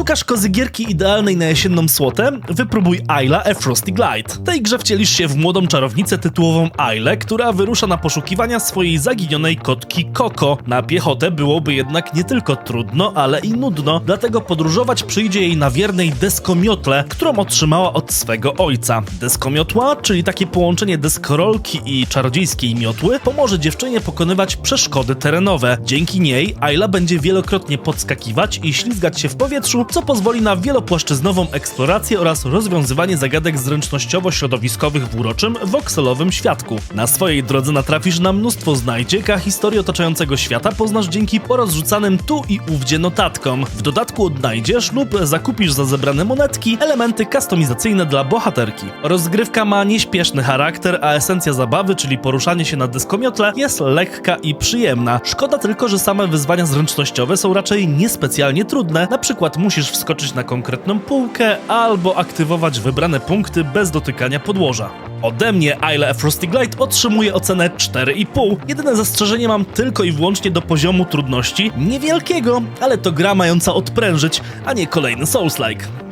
Szukasz kozygierki idealnej na jesienną słotę? Wypróbuj Ayla A Frosty Glide. W tej grze wcielisz się w młodą czarownicę tytułową Ailę, która wyrusza na poszukiwania swojej zaginionej kotki Coco. Na piechotę byłoby jednak nie tylko trudno, ale i nudno, dlatego podróżować przyjdzie jej na wiernej deskomiotle, którą otrzymała od swego ojca. Deskomiotła, czyli takie połączenie deskorolki i czarodziejskiej miotły, pomoże dziewczynie pokonywać przeszkody terenowe. Dzięki niej Ayla będzie wielokrotnie podskakiwać i ślizgać się w powietrzu, co pozwoli na wielopłaszczyznową eksplorację oraz rozwiązywanie zagadek zręcznościowo-środowiskowych w uroczym, wokselowym światku. Na swojej drodze natrafisz na mnóstwo znajdziek, a historię otaczającego świata poznasz dzięki porozrzucanym tu i ówdzie notatkom. W dodatku odnajdziesz lub zakupisz za zebrane monetki elementy kustomizacyjne dla bohaterki. Rozgrywka ma nieśpieszny charakter, a esencja zabawy, czyli poruszanie się na dyskomiotle, jest lekka i przyjemna. Szkoda tylko, że same wyzwania zręcznościowe są raczej niespecjalnie trudne. Na przykład musisz wskoczyć na konkretną półkę albo aktywować wybrane punkty bez dotykania podłoża. Ode mnie Isle A Frosty Glide otrzymuje ocenę 4,5. Jedyne zastrzeżenie mam tylko i wyłącznie do poziomu trudności. Niewielkiego, ale to gra mająca odprężyć, a nie kolejny Souls-like.